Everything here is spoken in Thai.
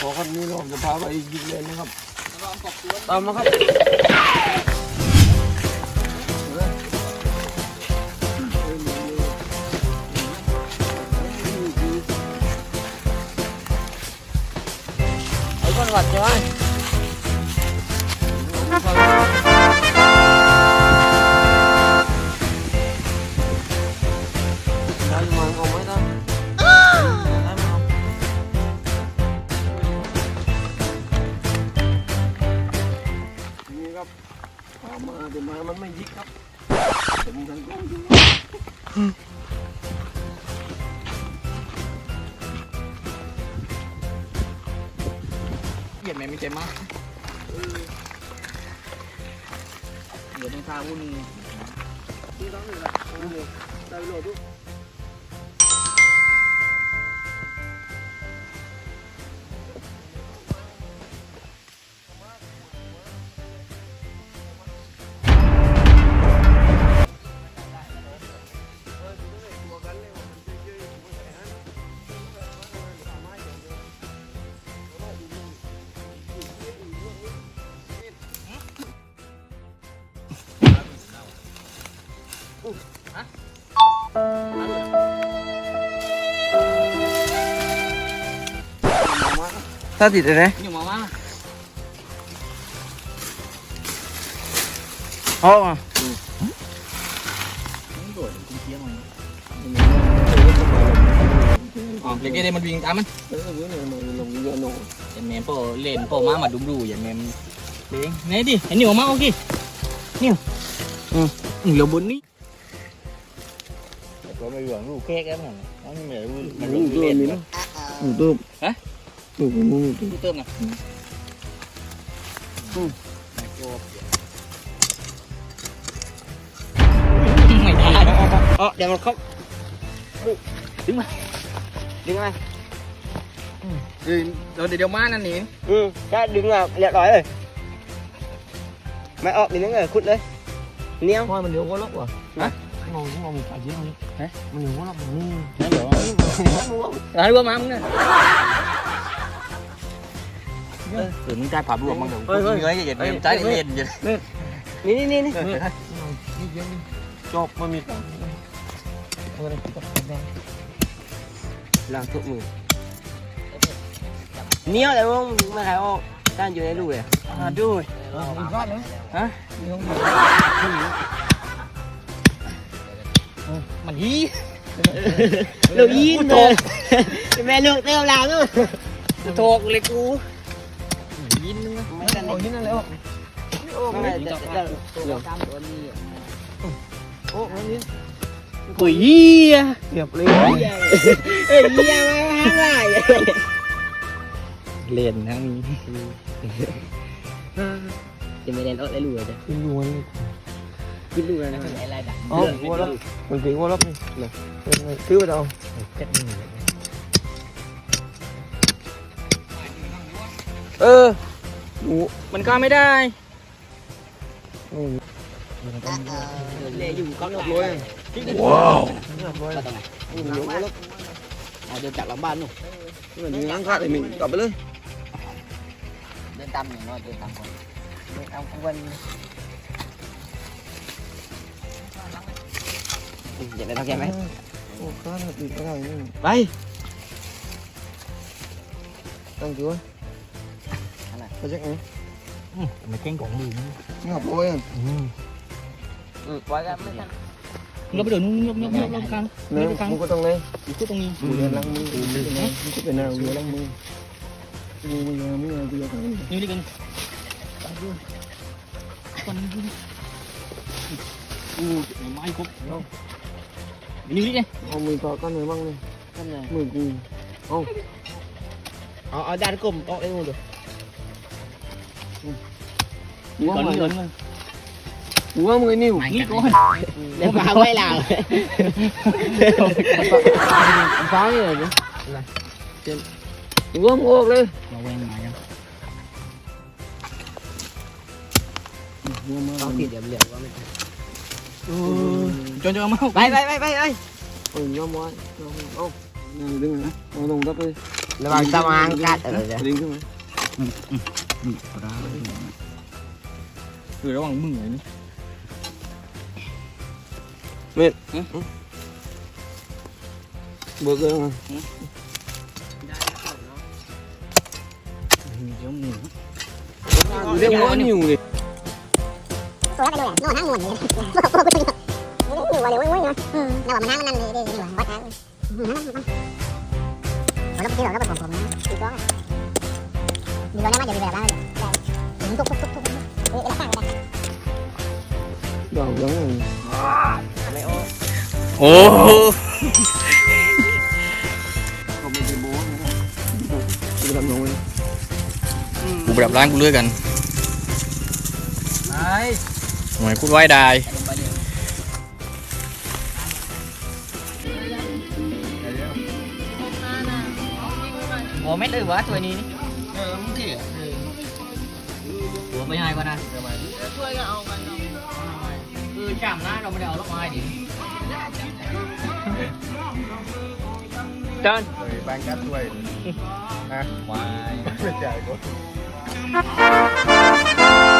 พอครับนี่เราจะพาไปยิงเลยนะครับลองกบตัวตามมาครับไอ้คนวัดใช่ไพามาแต่มามันไม่ยิกครับผมทางกล้องดูเหยียดแม่ไม่เจ็บมากเหยียดในทางวุ่นนี่ต้องเลยนะนี่ได้โหลดดู ถ้าติดเลยนะอยู่มาว่าเพราะว่าโดดคุ้มเคี้ยวมันอ๋อเด็กๆมันวิ่งตามมันเออเนี่ยมันลงเยอะหน่อยอย่าแม่โปเล่นโปมามาดุมดูอย่าแม่เด้งไหนดิเห็นอยู่มาโอเคนี่อืมเหลือบนนี้ ก็ไม่หวังลูกแค่แค่นั้นมันไม่รู้มันรู้ตัวนี้นะหนูตัวตัวนู้นตัวดูเติมนะไม่ได้เออเดี๋ยวมันเข้าดึงมาดึงไหมเดี๋ยวเดี๋ยวมานั่นนี่อืมถ้าดึงอะเรียบร้อยเลยไม่ออกดึงเลยขุดเลยเนี้ยว่ามันเดี๋ยวก็ล็อกว่ะฮะ มองมองมันขาดเยอะเลยฮะมันเดี๋ยวก็ล็อกนี่นั่นเหรอร้านรวมมามึงเนี่ยเออมึงได้ผ่ารวมมั้งเดี๋ยวเงยอย่าเย็นใจเย็นอย่านี่นี่นี่นี่นี่เยอะนี่จบมันมีตังค์อะไรตังค์ล้างทุกมือเนี้ยแต่ว่าไม่ใครออกด้านอยู่ในรูเลยอ่าด้วยอีกรอบนะฮะ มันฮีลูกยินเลยแม่เลูกเติมลาวลูกโถกเลยกูยินนึงนะไม่กันนี่นั่นแล้วโอ้ไม่ยแต่แต่ตัวตามตัวนี้โอ้ยนี่กุยเหี้ยเรียบเลยเอ้ยเหี้ยมาห้ามไรเล่นทั้งนี้จะไม่เล่นเออได้รู้เลยจ้ะกินดูมัน คิดดูนะอะไรดักอ๋อวัวแล้วมันถึงวัวแล้วนี่เลยซื้อไปเอาเออมันก็ไม่ได้เล่อยู่ก็เรียบร้อยว้าวเรียบร้อยมาตรงไหนเดี๋ยววัวแล้วอ๋อเดินจากหลังบ้านนู่นมันยังล้างขาดไอ้มิ่งกลับไปเลยเดินตามอย่างน้อยเดินตามคนเอาวัน อย่าไปทำแกไหมโอ้ข้าติดอะไรนี่ไปตั้งตัวไปเช็คไหนไม่เก่งของมือนี่หับโอ้ยปล่อยกันไม่ทันเราไปเดินนู่นยกยกยก องเลยอยู่ตรงนี้กูเรียนล้างมือกูเป็นไงมึงก็เป็นอะไรกูล้างมือกูมึงยังไม่ยังกูยังไม่นี่ดิกันคนนี้กูไม่ครบนี่ดิเอามือต่อกันหน่อยบ้างเลยกันเลยมือกูเอาเอาเอาด้านกลมออกได้หมดเลยหัวก่อนมันก่อนหัวมือนิ้วนี่ก่อนเดี๋ยวมาไว้หลังฟ้าเนี่ยนะหัวมึงออกเลยเราแวงมายังหัวมาเอาผิดเดี๋ยวเหลือว่าไม่ จนจะมาไปไปไปไปไปเออยอมไว้เอาดึงนะเอาลงรับเลยระวังสม ตัวกันเลยนอนนั่งงวนเลยบอกบอกกูถึงนี่ว่าเดี๋ยวว้ยๆนะอืมแล้วว่ามันนั่งนั่นเลยดีกว่าวัดทางแล้วที่เราก็เป็นของผมนะตีก้องมีวันนี้มาจะมีแบบนั้นเลยถึงทุกทุกทุกทุกเอ๊ะแล้วข้างกันดอกยังโอ้เขาไม่ได้โม้นะจะทำยังไงกูแบบร้านกูเลือกกันไอ้ทำไมกูไหว้ได้โอ้ไม่ตื่นวะตัวนี้นี่เออมึงเกลียดหัวไปยังไงก่อนนะช่วยกันเอากันคือจำนะเราไม่ได้เอาลูกไม้ดิจอนบางกัดด้วยนะวายไม่ใช่ก็เ